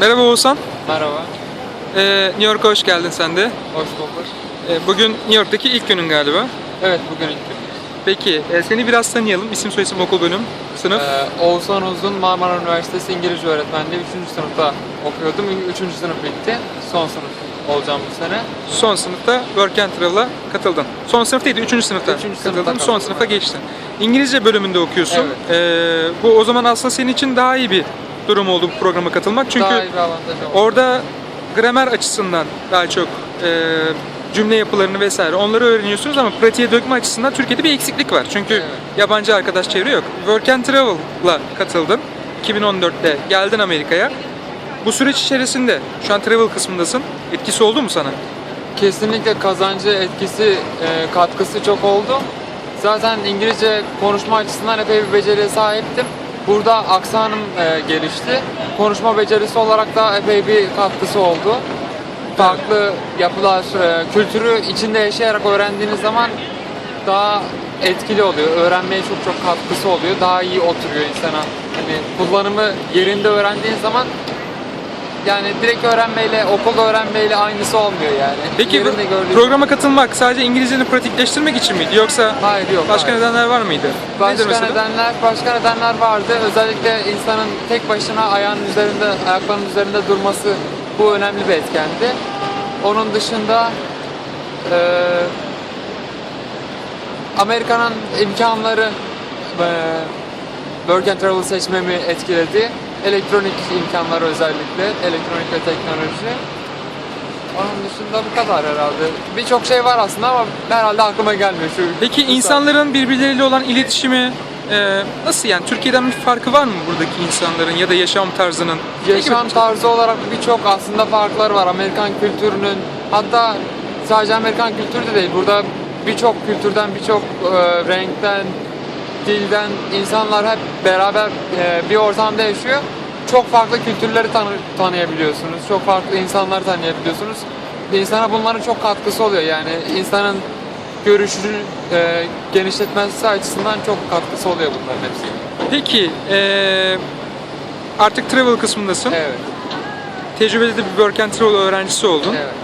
Merhaba Oğuzhan. Merhaba, Ee, New York'a hoş geldin sen de. hoş bulduk. Ee, bugün New York'taki ilk günün galiba. Evet, bugün ilk gün. Peki e, seni biraz tanıyalım. İsim soyisim okul bölüm sınıf. Ee, Oğuzhan Uzun, Marmara Üniversitesi İngilizce öğretmenliği 3. sınıfta okuyordum. 3. sınıf bitti. Son sınıf olacağım bu sene. Son sınıfta Work and Travel'a katıldın. Son sınıf değil, 3. sınıfta Üçüncü sınıfta katıldın. Son katıldım. sınıfa geçtin. İngilizce bölümünde okuyorsun. Ee, bu o zaman aslında senin için daha iyi bir durum oldu bu programa katılmak. Çünkü Daha iyi bir avantaj oldu. orada gramer açısından daha çok e, cümle yapılarını vesaire onları öğreniyorsunuz ama pratiğe dökme açısından Türkiye'de bir eksiklik var. Çünkü Evet. yabancı arkadaş çevre yok. Work and Travel'la katıldın. 2014'te geldin Amerika'ya. Bu süreç içerisinde şu an travel kısmındasın. Etkisi oldu mu sana? Kesinlikle kazancı, etkisi, e, katkısı çok oldu. Zaten İngilizce konuşma açısından epey bir beceriye sahiptim. Burada aksanım e, gelişti. Konuşma becerisi olarak da epey bir katkısı oldu. Farklı yapılar, e, kültürü içinde yaşayarak öğrendiğiniz zaman daha etkili oluyor. Öğrenmeye çok çok katkısı oluyor. Daha iyi oturuyor insana. Hani kullanımı yerinde öğrendiğin zaman yani direkt öğrenmeyle, okulda öğrenmeyle aynısı olmuyor yani. Peki bu Yerinde programa katılmak sadece İngilizceni pratikleştirmek için miydi yoksa Hayır yok. başka hayır. nedenler var mıydı? Başka mesela? nedenler, başka nedenler vardı. Özellikle insanın tek başına ayağının üzerinde, ayaklarının üzerinde durması bu önemli bir etkendi. Onun dışında eee Amerika'nın imkanları eee work and travel seçmemi etkiledi. Elektronik imkanları özellikle, elektronik ve teknoloji. Onun dışında bu kadar herhalde. Birçok şey var aslında ama herhalde aklıma gelmiyor şu. Peki bu insanların birbirleriyle olan iletişimi e, nasıl yani Türkiye'den bir farkı var mı buradaki insanların ya da yaşam tarzının? Yaşam tarzı olarak birçok aslında farklar var. Amerikan kültürünün hatta sadece Amerikan kültürü de değil. Burada birçok kültürden, birçok e, renkten, dilden insanlar hep beraber e, bir ortamda yaşıyor. Çok farklı kültürleri tanı- tanıyabiliyorsunuz. Çok farklı insanlar tanıyabiliyorsunuz. İnsana bunların çok katkısı oluyor. Yani insanın görüşünü e, genişletmesi açısından çok katkısı oluyor bunların hepsi. Peki e, artık travel kısmındasın. Evet, Tecrübeli de bir work and travel öğrencisi oldun. evet.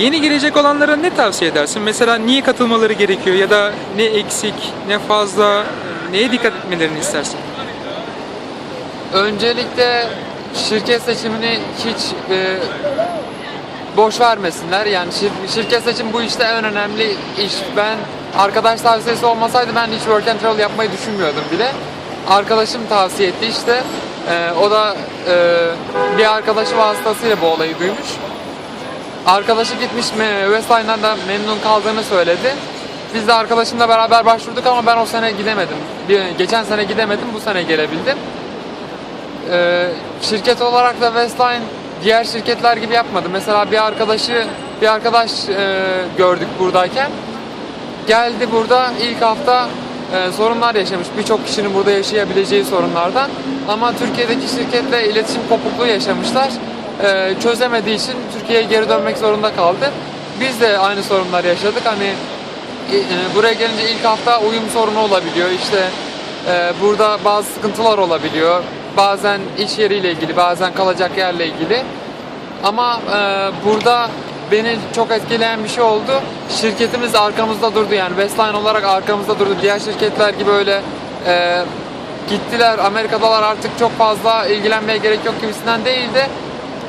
Yeni gelecek olanlara ne tavsiye edersin? Mesela niye katılmaları gerekiyor ya da ne eksik, ne fazla, neye dikkat etmelerini istersin? Öncelikle şirket seçimini hiç e, boş vermesinler. Yani şir- şirket seçim bu işte en önemli iş. Ben arkadaş tavsiyesi olmasaydı ben hiç work and travel yapmayı düşünmüyordum bile. Arkadaşım tavsiye etti işte. E, o da e, bir arkadaşı vasıtasıyla bu olayı duymuş. Arkadaşı gitmiş Westline'dan da memnun kaldığını söyledi. Biz de arkadaşımla beraber başvurduk ama ben o sene gidemedim. Bir, geçen sene gidemedim, bu sene gelebildim. Ee, şirket olarak da Westline diğer şirketler gibi yapmadı. Mesela bir arkadaşı bir arkadaş e, gördük buradayken. Geldi burada ilk hafta e, sorunlar yaşamış. Birçok kişinin burada yaşayabileceği sorunlardan. Ama Türkiye'deki şirketle iletişim kopukluğu yaşamışlar. E, çözemediği için Türkiye'ye geri dönmek zorunda kaldı. Biz de aynı sorunlar yaşadık. Hani e, buraya gelince ilk hafta uyum sorunu olabiliyor. İşte e, burada bazı sıkıntılar olabiliyor. Bazen iş yeriyle ilgili, bazen kalacak yerle ilgili. Ama e, burada beni çok etkileyen bir şey oldu. Şirketimiz arkamızda durdu yani Westline olarak arkamızda durdu. Diğer şirketler gibi öyle e, gittiler Amerika'dalar artık çok fazla ilgilenmeye gerek yok gibisinden değil de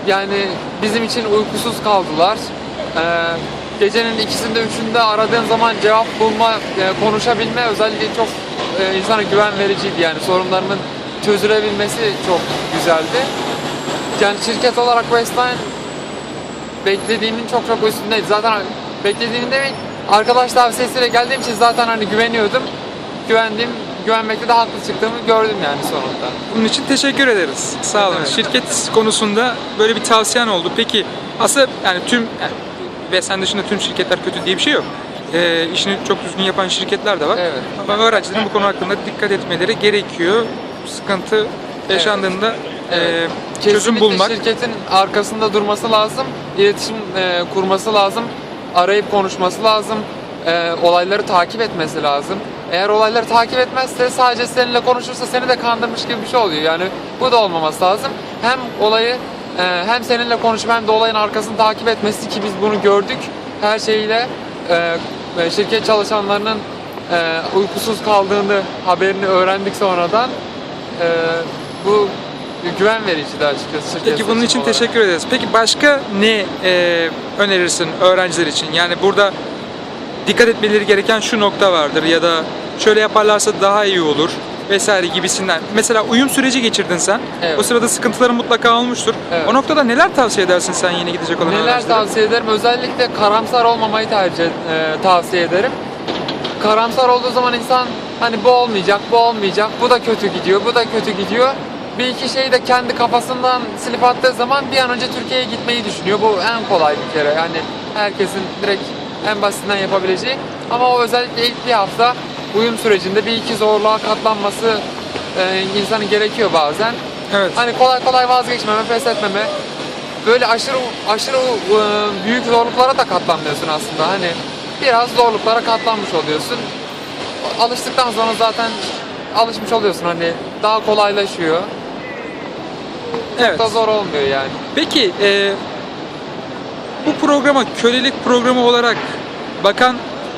yani bizim için uykusuz kaldılar. E, gecenin ikisinde üçünde aradığım zaman cevap bulma, e, konuşabilme özellikle çok e, insana güven vericiydi yani sorunlarının çözülebilmesi çok güzeldi. Yani şirket olarak Westline beklediğimin çok çok üstündeydi. Zaten beklediğimin demek arkadaş tavsiyesiyle geldiğim için zaten hani güveniyordum. Güvendiğim, güvenmekte de haklı çıktığımı gördüm yani sonunda. Bunun için teşekkür ederiz. Sağ olun. Evet. Şirket konusunda böyle bir tavsiyen oldu. Peki aslında yani tüm yani, ve sen dışında tüm şirketler kötü diye bir şey yok. Ee, işini çok düzgün yapan şirketler de var. Evet. Ama öğrencilerin bu konu hakkında dikkat etmeleri gerekiyor. Sıkıntı yaşandığında Evet. e, çözüm Kesinlikle bulmak. şirketin arkasında durması lazım. iletişim e, kurması lazım. Arayıp konuşması lazım. e, olayları takip etmesi lazım. Eğer olayları takip etmezse sadece seninle konuşursa seni de kandırmış gibi bir şey oluyor. Yani bu da olmaması lazım. Hem olayı e, hem seninle konuşup hem de olayın arkasını takip etmesi ki biz bunu gördük. Her şeyiyle e, şirket çalışanlarının e, uykusuz kaldığını haberini öğrendik sonradan. Bu güven verici de açıkçası. şirket Peki bunun için olarak. teşekkür ederiz. Peki başka ne e, önerirsin öğrenciler için? Yani burada dikkat etmeleri gereken şu nokta vardır ya da şöyle yaparlarsa daha iyi olur vesaire gibisinden. Mesela uyum süreci geçirdin sen. Evet. O sırada sıkıntıların mutlaka olmuştur. Evet. O noktada neler tavsiye edersin sen yeni gidecek olan Neler tavsiye ederim? Özellikle karamsar olmamayı tercih e, tavsiye ederim. Karamsar olduğu zaman insan hani bu olmayacak, bu olmayacak, bu da kötü gidiyor, bu da kötü gidiyor. Bir iki şeyi de kendi kafasından silip attığı zaman bir an önce Türkiye'ye gitmeyi düşünüyor. Bu en kolay bir kere. Yani herkesin direkt en basitinden yapabileceği. Ama o özellikle ilk bir hafta uyum sürecinde bir iki zorluğa katlanması e, insanın gerekiyor bazen. Evet. Hani kolay kolay vazgeçmeme, pes etmeme. Böyle aşırı aşırı e, büyük zorluklara da katlanmıyorsun aslında. Hani biraz zorluklara katlanmış oluyorsun. Alıştıktan sonra zaten alışmış oluyorsun hani daha kolaylaşıyor. Evet. Çok da zor olmuyor yani. Peki e, bu programa kölelik programı olarak bakan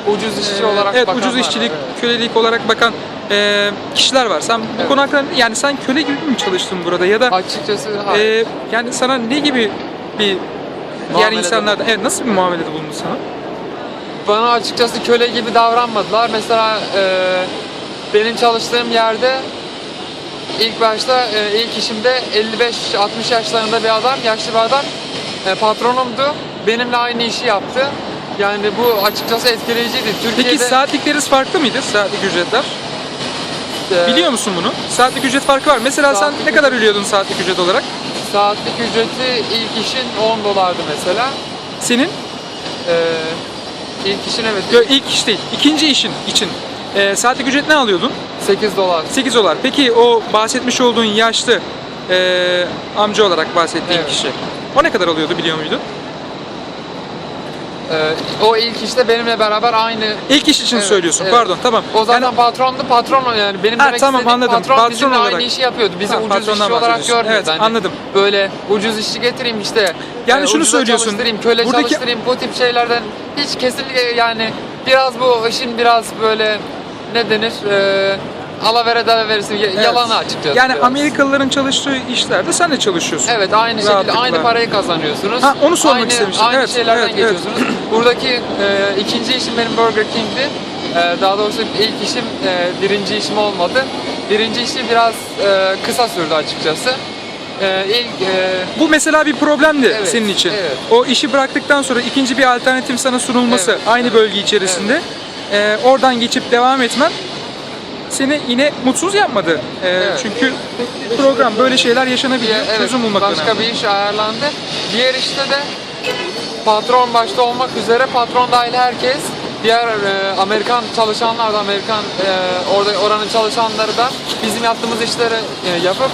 Ucuz işçi Ee, olarak evet bakanlar ucuz var, işçilik, evet. kölelik olarak bakan e, kişiler var. Sen bu Evet. konu hakkında yani sen köle gibi mi çalıştın burada ya da Açıkçası hayır. e, yani sana ne gibi bir diğer Muamelede insanlardan evet nasıl bir muamelede bulundu sana? Bana açıkçası köle gibi davranmadılar. Mesela e, benim çalıştığım yerde ilk başta e, ilk işimde 55-60 yaşlarında bir adam, yaşlı bir adam e, patronumdu. Benimle aynı işi yaptı. Yani bu açıkçası etkileyiciydi. Türkiye'de Peki saatlikleriniz farklı mıydı? Saatlik ücretler. e, Biliyor musun bunu? Saatlik ücret farkı var. Mesela sen ne kadar ölüyordun saatlik ücret olarak? saatlik ücreti ilk işin 10 dolardı mesela. Senin E, ilk işin evet Yo, ilk iş değil. ikinci işin için e, saatlik ücret ne alıyordun? 8 dolar. 8 dolar. Peki o bahsetmiş olduğun yaşlı e, amca olarak bahsettiğin Evet. kişi o ne kadar alıyordu biliyor muydun? E, o ilk işte benimle beraber aynı İlk iş için Evet, söylüyorsun. evet. Pardon tamam. O zaten Yani- patrondu. Patron yani benim Ha, demek tamam, istediğim anladım. patron, Patron bizimle olarak. aynı işi yapıyordu. Bizi Tamam, ucuz patrondan işçi olarak bahsediyorsun. görmüyordu. Evet, Hani anladım. Böyle ucuz işçi getireyim işte. Yani e, şunu ucuza söylüyorsun, Çalıştırayım, köle buradaki- çalıştırayım bu tip şeylerden hiç kesinlikle yani biraz bu işin biraz böyle ne denir? E, alavere dalaverisi Evet. yalanı açıkçası. Yani biraz. Amerikalıların çalıştığı işlerde sen de çalışıyorsun. Evet aynı şekilde Rahatlıkla. aynı parayı kazanıyorsunuz. Ha, onu sormak aynı, istemiştim. Aynı Evet, şeylerden evet, evet. geçiyorsunuz. Buradaki e, ikinci işim benim Burger King'di. E, daha doğrusu ilk işim e, birinci işim olmadı. Birinci işi biraz e, kısa sürdü açıkçası. E, ilk e, Bu mesela bir problemdi Evet, senin için. evet. O işi bıraktıktan sonra ikinci bir alternatif sana sunulması Evet, aynı evet, bölge içerisinde. e, oradan geçip devam etmen seni yine mutsuz yapmadı. E, Evet. Çünkü program böyle şeyler yaşanabiliyor. evet, Çözüm bulmak başka önemli. bir iş ayarlandı. Diğer işte de patron başta olmak üzere patron dahil herkes diğer e, Amerikan çalışanlar da Amerikan e, orada oranın çalışanları da bizim yaptığımız işleri e, yapıp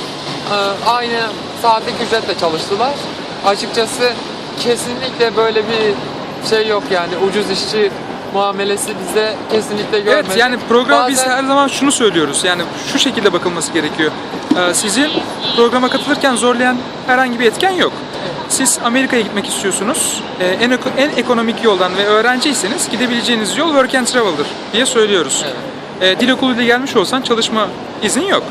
e, aynı saatlik ücretle çalıştılar. Açıkçası kesinlikle böyle bir şey yok yani ucuz işçi muamelesi bize kesinlikle görmedik. Evet yani programa biz Bazen- her zaman şunu söylüyoruz. Yani şu şekilde bakılması gerekiyor. Ee, sizi programa katılırken zorlayan herhangi bir etken yok. Siz Amerika'ya gitmek istiyorsunuz. Ee, en, en ekonomik yoldan ve öğrenciyseniz gidebileceğiniz yol work and travel'dır diye söylüyoruz. Evet. Ee, dil okuluyla gelmiş olsan çalışma izin yok.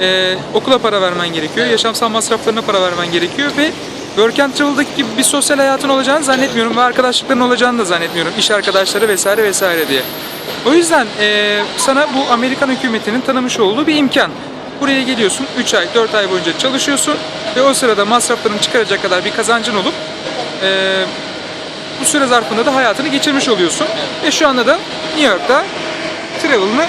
Ee, okula para vermen gerekiyor, Evet. yaşamsal masraflarına para vermen gerekiyor ve Work and Travel'daki gibi bir sosyal hayatın olacağını zannetmiyorum ve arkadaşlıkların olacağını da zannetmiyorum. İş arkadaşları vesaire vesaire diye. O yüzden eee, sana bu Amerikan hükümetinin tanımış olduğu bir imkan. Buraya geliyorsun, 3 ay, 4 ay boyunca çalışıyorsun ve o sırada masraflarını çıkaracak kadar bir kazancın olup eee, bu süre zarfında da hayatını geçirmiş oluyorsun. Ve şu anda da New York'ta travel'ını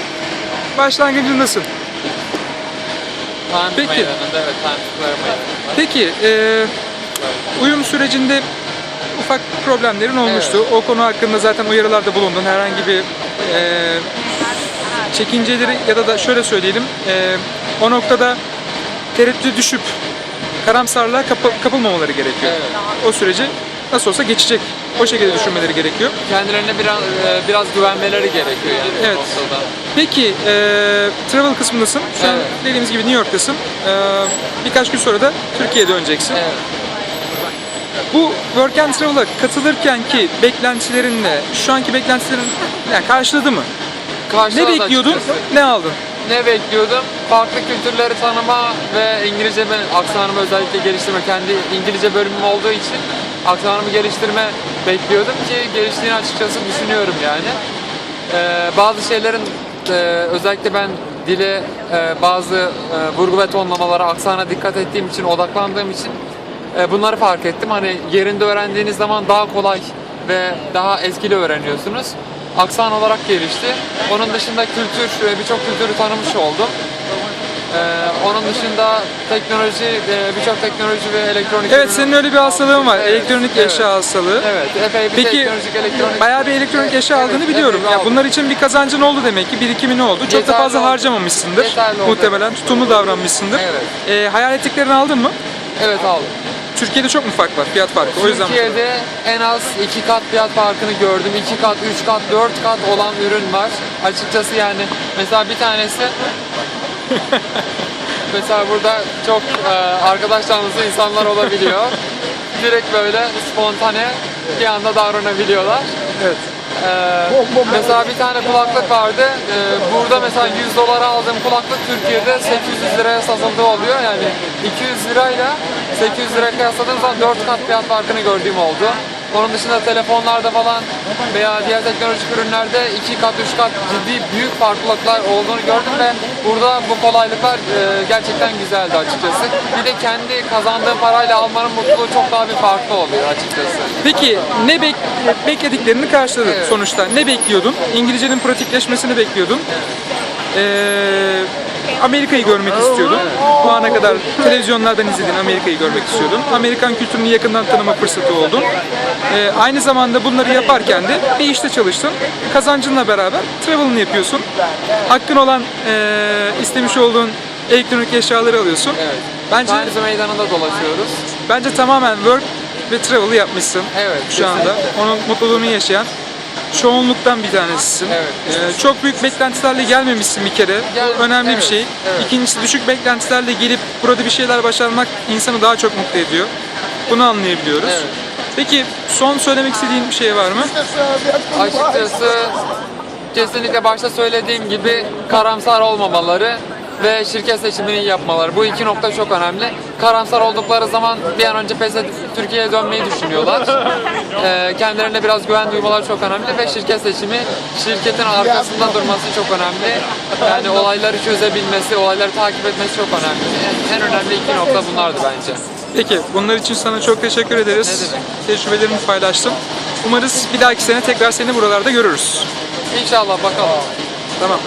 başlangıcındasın. Times Peki. Meydanı'nda evet Times Square Meydanı'nda. Peki, uyum sürecinde ufak problemlerin olmuştu. O konu hakkında zaten uyarılarda bulundun. Herhangi bir eee çekinceleri ya da da şöyle söyleyelim, eee, o noktada tereddüte düşüp karamsarlığa kapı- kapılmamaları gerekiyor. Evet. O süreci nasıl olsa geçecek o şekilde düşünmeleri gerekiyor. Kendilerine biraz e, biraz güvenmeleri gerekiyor yani Evet. Peki e, travel kısmındasın. Şu an Evet. dediğimiz gibi New York'tasın. E, birkaç gün sonra da Türkiye'ye döneceksin. Evet. Bu Work and Travel'a katılırken ki beklentilerinle şu anki beklentilerin yani karşıladı mı? Ne Karşıladı bekliyordun? açıkçası. Ne aldın? Ne bekliyordum? Farklı kültürleri tanıma ve İngilizcemi, aksanımı özellikle geliştirme. Kendi İngilizce bölümüm olduğu için aksanımı geliştirme bekliyordum ki geliştiğini açıkçası düşünüyorum yani. Ee, bazı şeylerin e, özellikle ben dile e, bazı e, vurgu ve tonlamalara, aksana dikkat ettiğim için, odaklandığım için e, bunları fark ettim. Hani yerinde öğrendiğiniz zaman daha kolay ve daha etkili öğreniyorsunuz. Aksan olarak gelişti. Onun dışında kültür, e, birçok kültürü tanımış oldum. Ee, onun dışında teknoloji, e, birçok teknoloji ve elektronik Evet senin öyle bir hastalığın var. Evet, Elektronik evet. eşya hastalığı. Evet, epey bir Peki teknolojik elektronik bayağı bir elektronik eşya Evet, aldığını biliyorum. bir Ya bunlar için bir kazancın oldu demek ki, birikimin oldu. Çok da Yeterli fazla oldu. harcamamışsındır. Yeterli oldu. Muhtemelen tutumlu davranmışsındır. Evet. Ee, hayal ettiklerini aldın mı? Evet aldım. Türkiye'de çok mu fark var? Fiyat farkı. O yüzden Türkiye'de en az iki kat fiyat farkını gördüm. iki kat, üç kat, dört kat olan ürün var. Açıkçası yani mesela bir tanesi mesela burada çok e, arkadaş canlısı insanlar olabiliyor. Direkt böyle spontane bir anda davranabiliyorlar. Evet. Ee, mesela bir tane kulaklık vardı. Ee, burada mesela 100 dolara aldığım kulaklık Türkiye'de 800 liraya satıldığı oluyor. Yani 200 lirayla 800 liraya kıyasladığım zaman 4 kat fiyat farkını gördüğüm oldu. Onun dışında telefonlarda falan veya diğer teknolojik ürünlerde 2 kat 3 kat ciddi büyük farklılıklar olduğunu gördüm ve burada bu kolaylıklar e, gerçekten güzeldi açıkçası. Bir de kendi kazandığım parayla almanın mutluluğu çok daha bir farklı oluyor açıkçası. Peki ne bek beklediklerini karşıladın Evet. sonuçta. Ne bekliyordun? İngilizcenin pratikleşmesini bekliyordun. Ee, Amerika'yı görmek istiyordun. Bu ana kadar televizyonlardan izlediğin Amerika'yı görmek istiyordun. Amerikan kültürünü yakından tanıma fırsatı oldun. Ee, aynı zamanda bunları yaparken de bir işte çalıştın. Kazancınla beraber travel'ını yapıyorsun. Hakkın olan ee, istemiş olduğun elektronik eşyaları alıyorsun. Evet. Bence Tanrı meydanında dolaşıyoruz. bence tamamen work ve travel'ı yapmışsın Evet, şu anda. Onun mutluluğunu yaşayan çoğunluktan bir tanesisin. Evet. Ee, çok büyük beklentilerle gelmemişsin bir kere. Gel- Bu önemli bir evet, şey. evet. İkincisi düşük beklentilerle gelip burada bir şeyler başarmak insanı daha çok mutlu ediyor. Bunu anlayabiliyoruz. Evet. Peki son söylemek istediğin bir şey var mı? Açıkçası kesinlikle başta söylediğim gibi karamsar olmamaları ve şirket seçimini yapmaları. Bu iki nokta çok önemli. Karamsar oldukları zaman bir an önce pes edip Türkiye'ye dönmeyi düşünüyorlar. Ee, kendilerine biraz güven duymaları çok önemli ve şirket seçimi şirketin arkasında durması çok önemli. Yani olayları çözebilmesi, olayları takip etmesi çok önemli. En, en önemli iki nokta bunlardı bence. Peki bunlar için sana çok teşekkür ederiz. Tecrübelerimi paylaştım. Umarız bir dahaki sene tekrar seni buralarda görürüz. İnşallah bakalım. Tamam.